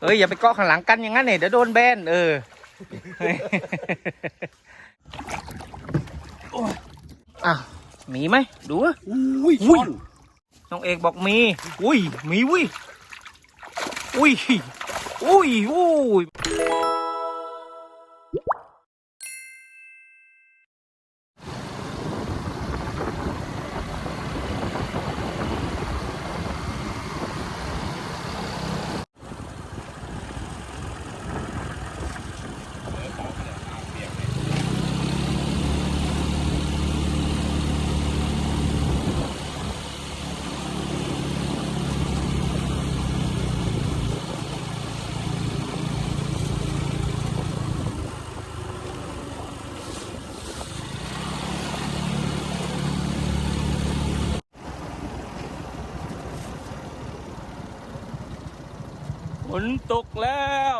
เอ้ยอย่าไปเกาะข้างหลังกันอย่างนั้นเนี่ยเดี๋ยวโดนแบนเออโอ้ยอะมีไหมดูอะอุ้ยอุ้ช่ยอนน้องเอกบอกมี อุ้ยมีวิอุ้ยอุ้ยอุ้ย ฝนตกแล้ว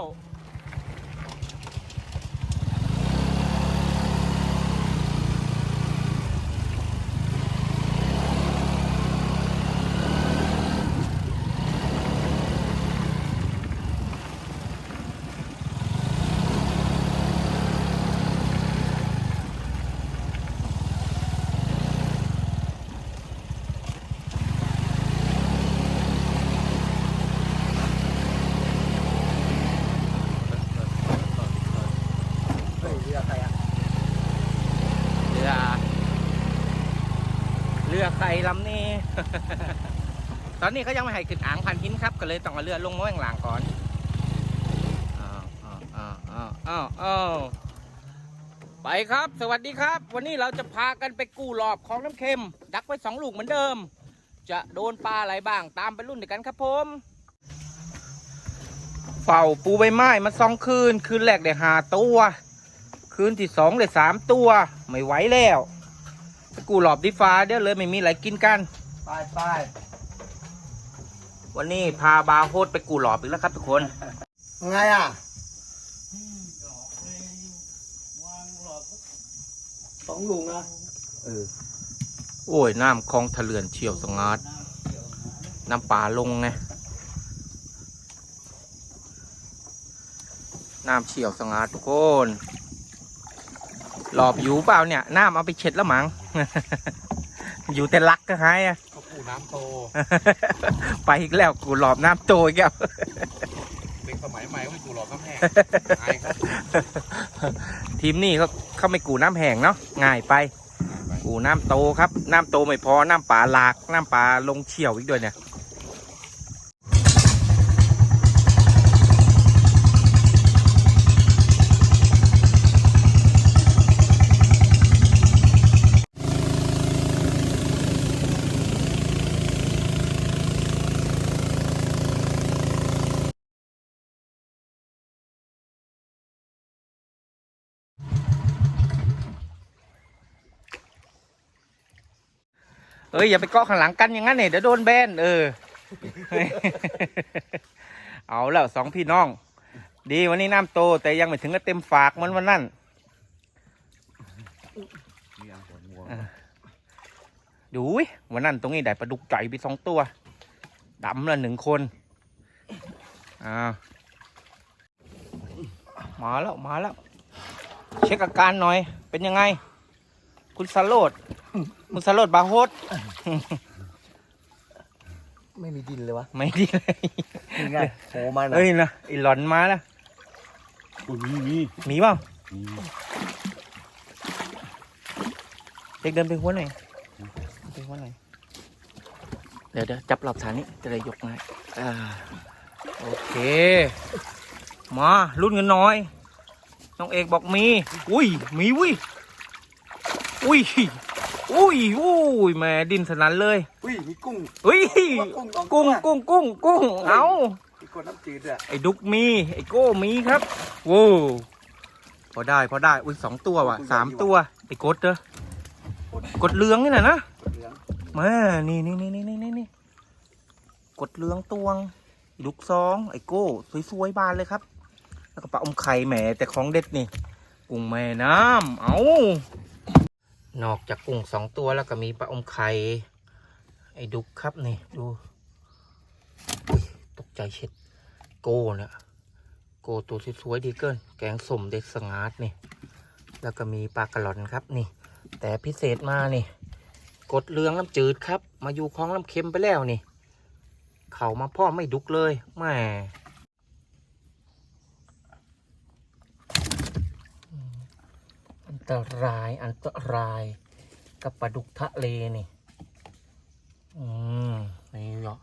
เฮ้ยเรือใครอะ เรือ เรือใครลำนี้ ตอนนี้เขายังไม่ให้ขึ้นอ่างพันหินครับ ก็เลยต้องเอาเรือลงมาแว่งหลางก่อนอ้าวอ้าวอ้าวอ้าวอ้าวอ้าวไปครับ สวัสดีครับ วันนี้เราจะพากันไปกู้รอบของน้ำเค็ม ดักไว้สองลูกเหมือนเดิม จะโดนปลาอะไรบ้างตามไปรุ่นเดียวกันครับผมเฝ้าปูใบไม้มาสองคืน คืนแรกได้หาตัว คืนที่สองได้สามตัว ไม่ไหวแล้ว ไปกู้รอบดีฟ้าเดี๋ยวเลยไม่มีอะไรกินกัน ไปไปวันนี้พาบาร์โฮสไปกูหลอบอีกแล้วครับทุกคน ไงอะสองลุงนะเออ โอ้ย น้ำคลองทะเลือนเชี่ยวสงัดน้ำป่าลงไง น้ำเชี่ยวสงัดทุกคน หลอบอยู่เปล่าเนี่ยน้ำเอาไปเช็ดแล้วมั้ง อยู่แต่ลักก็หายอะเขาปูน้ำโต ไปอีกแล้วกูหลอบน้ำโตอีกแล้วเด็กสมัยใหม่ไม่ปูหลอกน้ำแห้งอายครับทีมนี่เขาเขาไม่กูน้ำแห้งเนาะง่ายไป กูน้ำโตครับ น้ำโตไม่พอน้ำป่าหลากน้ำป่าลงเชี่ยวอีกด้วยเนี่ย เอ้ยอย่าไปเกาะข้างหลังกันอย่างนั้นเนี่ยเดี๋ยวโดนแบนเออ เอาแล้วสองพี่น้อง ดีวันนี้น้ำโตแต่ยังไม่ถึงกับเต็มฝากเหมือนวันนั้นดูวิวันนั้นตรงนี้ได้ปลาดุกใหญ่ไปสองตัวดำละหนึ่งคนอ่ามาแล้วมาแล้ว เช็คอาการหน่อยเป็นยังไง คุณสโลด คุณสโลดบาโฮสไม่มีดินเลยวะไม่ดีเลยนี่ไงโผล่มาน่ะเอ้ยนะไอหลอนมาแล้วอุ้ยมีมีมีเปล่ามีเด็กเดินไปหัวหน่อยไปหัวหน่อยเดี๋ยวเดี๋ยวจับหลับฐานนี้จะได้ยกง่ายอ่าโอเค มารุ่นกันหน่อย น้องเอกบอกมี อุ้ยมีวิอุ้ย อุ้ยอุ้ยแม่ดินสนั่นเลยอุ้ยมีกุ้งอุ้ยกุ้งสองตักุ้วงกุ้งกุ้งกุ้งเอามีคนน้ำจืดอะไอ้ดุกมีไอ้โก้มีครับโว้วพอได้พอได้อุ้ยสองตัวว่ะสามตัวไอ้กดเด้อกดเหลืองนี่แหละนะเหลืองมานี่นี่นี่นี่นี่นี่กดเหลืองตวงลูกซองไอ้โก้สวยๆบานเลยครับแล้วก็ปลาอมไข่แหมแต่ของเด็ดนี่กุ้งแม่น้ำเอา นอกจากกุ้งสองตัวแล้วก็มีปลาอมไข่ ไอ้ดุกครับนี่ดูอุ้ยตกใจเช็ดโก้เนี่ยโกตัวสวยๆดีเกิน แกงสมเด็กสงาดนี่ แล้วก็มีปลากระหล่อนครับนี่ แต่พิเศษมานี่ กดเรืองน้ำจืดครับ มาอยู่คลองน้ำเค็มไปแล้วนี่ เขามาพ่อไม่ดุกเลยแม่อืมอัน ตรายอันตรายกับปลาดุกทะเลนี่ อืม นี่เหรอ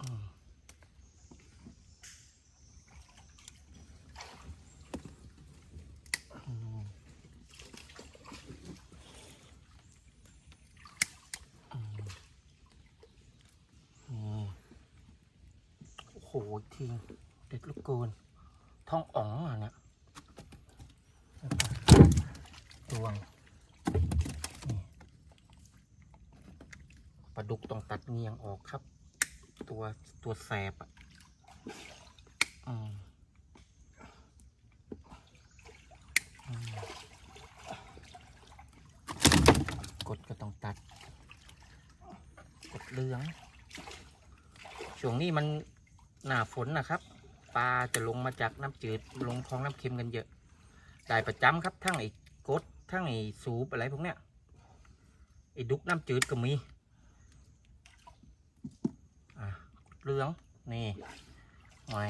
อืมอืมอืมนี่โอ้โหทีเด็ดลูกเกิน ท้องอ๋องอะเนี่ยดวงปลาดุกต้องตัดเงียงออกครับ ตัวตัวแสบอะกดก็ต้องตัด กดเหลือง ช่วงนี้มันหน้าฝนนะครับ ปลาจะลงมาจากน้ำจืดลงคลองน้ำเค็มกันเยอะ ได้ประจำครับทั้งไอ้กดทั้งไอ้สูบอะไรพวกเนี้ยไอ้ดุกน้ำจืดก็มีอะเหลืองนี่แหม่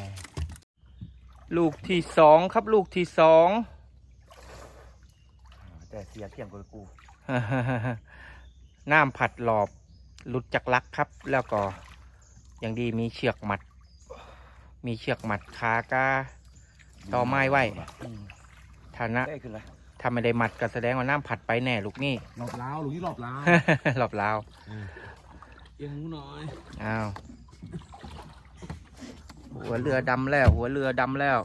ลูกที่สองครับลูกที่สองแต่เสียเที่ยงกับกูน้ำผัดหลอบหลุดจากลักครับ แล้วก็อย่างดีมีเชือกหมัด มีเชือกหมัดคากาต่อไม้ไว้อืมฐานะได้ขึ้นเลยถ้าไม่ได้หมัดก็แสดงว่าน้ำผัดไปแน่ลูกนี่ หลอบล้าวหรือที่หลอบล้าวหลอบลาวเอียังหูหน่อยอ้าว หัวเรือดำแล้ว หัวเรือดำแล้ว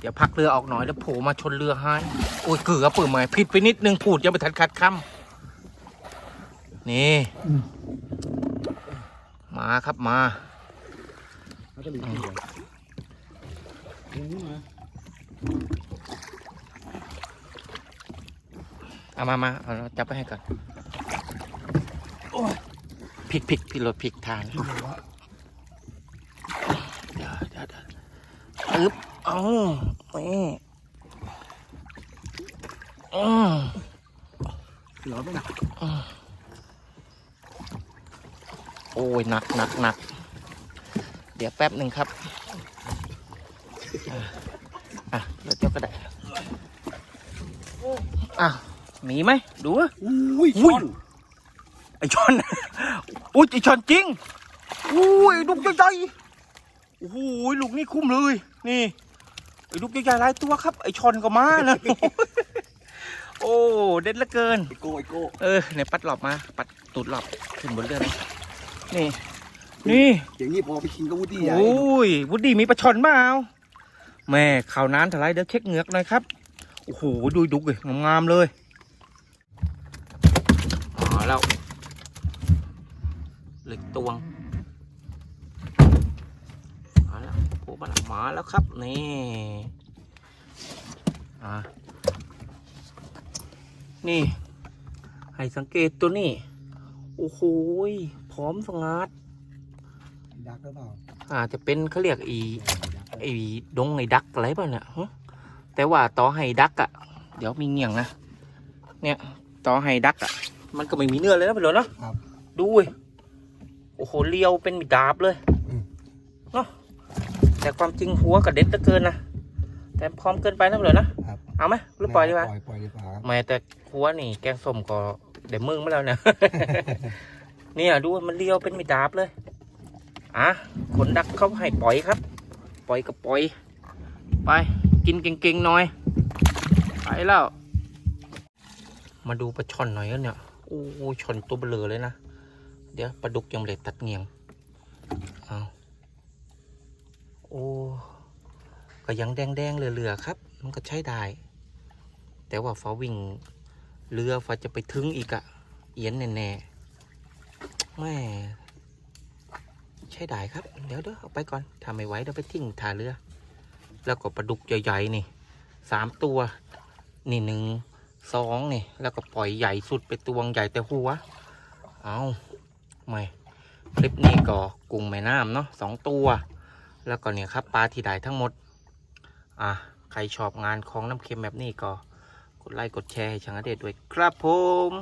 เดี๋ยวพักเรือออกหน่อยแล้วโผล่มาชนเรือให้โอ้ยเกือบเปิดใหม่ผิดไปนิดนึงพูดยังไม่ทันขัดคำนี่ มาครับมา แล้วก็หลีกเลี่ยงเอียังหูหน่อยเอามามาเอาจับไปให้ก่อนโอ้ยผิดผิดผิดรถผิดทางเดี๋ยวเดี๋ยวเดี๋ยวอึ๊บเอานี่อืมเหลือไปหนักโอ้ยหนักหนักหนักเดี๋ยวแป๊บหนึ่งครับอะอะเดี๋ยวเจ้าก็ได้อะมีไหมดูวะอุ้ยอุ้ยช่อนไอชอนอุ้ยไอชอนจริงอุ้ยลูกใหญ่ๆโอ้โหลูกนี่คุ้มเลย นี่ไอลูกใหญ่ๆหลายตัวครับ ไอชอนก็มานะโอ้เด็ดเหลือเกินไอโก้ไอโก้เออในปัดหลอบมา ปัดตูดหลอบขึ้นบนเรือเลยนี่ นี่อย่างนี้พอไปกินก็วูดดี้ใหญ่โอ้ยวุดดี้มีปลาช่อนเปล่าแม่ข่าวน้ำถลายเดี๋ยวเช็คเหงือกหน่อยครับโอ้โหดูดุกเลยงามๆเลยมาแล้วเหล็กตวงมาแล้วโผล่มาแล้วมาแล้วครับนี่อ่านี่ให้สังเกตตัวนี้ โอ้โหยพร้อมสงัด ดักหรือเปล่าอาจจะเป็นเขาเรียกอีไอ้ดงไอ้ดักอะไรป่ะเนี่ยฮะแต่ว่าต่อให้ดักอะ่ะเดี๋ยวมีเงี่ยงนะเนี่ยต่อให้ดักอะ่ะมันก็ไม่มีเนื้อเลยนะไปเลยเนาะครับดูเว้ยโอ้โหเลียวเป็นมีดาบเลยอืมเนาะแต่ความจริงหัวก็เด็ดเหลือเกินนะแต่พร้อมเกินไปนะไปเลยนะครับเอาไหมหรือปล่อยดีกว่าปล่อยปล่อยดีกว่าครับแม่แต่หัวนี่แกงส้มก็เดี๋ยวมึงมาแล้วเนี่ยเนี่ยดูมันเลียวเป็นมีดาบเลย อะคนดักเขาให้ปล่อยครับ ปล่อยก็ปล่อย ไปกินเก่งๆหน่อย ไปแล้ว มาดูปลาช่อนหน่อยกันเนี่ยโอ้ช่อนตัวเบลอเลยนะ เดี๋ยวปลาดุกยังไม่ได้ตัดเงียงเอาโอ้ก็ยังแดงๆเหลือๆครับ มันก็ใช้ได้ แต่ว่าฟ้าวิ่งเรือฟ้าจะไปถึงอีกอะเอียนแน่ๆแม่ ใช่ได้ครับ เดี๋ยวเดี๋ยเอาไปก่อนถ้าไม่ไหวเดี๋ยวไปทิ้งท่าเรือ แล้วก็ปลาดุกใหญ่ๆนี่สามตัว นี่หนึ่งสองนี่ แล้วก็ปล่อยใหญ่สุดไปตัวงใหญ่แต่หัว เอาไม่คลิปนี้ก็กุ้งแม่น้ำเนาะสองตัว แล้วก็เนี่ยครับปลาที่ได้ทั้งหมด อะใครชอบงานของน้ำเค็มแบบนี้ก็กดไลค์กดแชร์ให้ช่างอเดชด้วยครับผม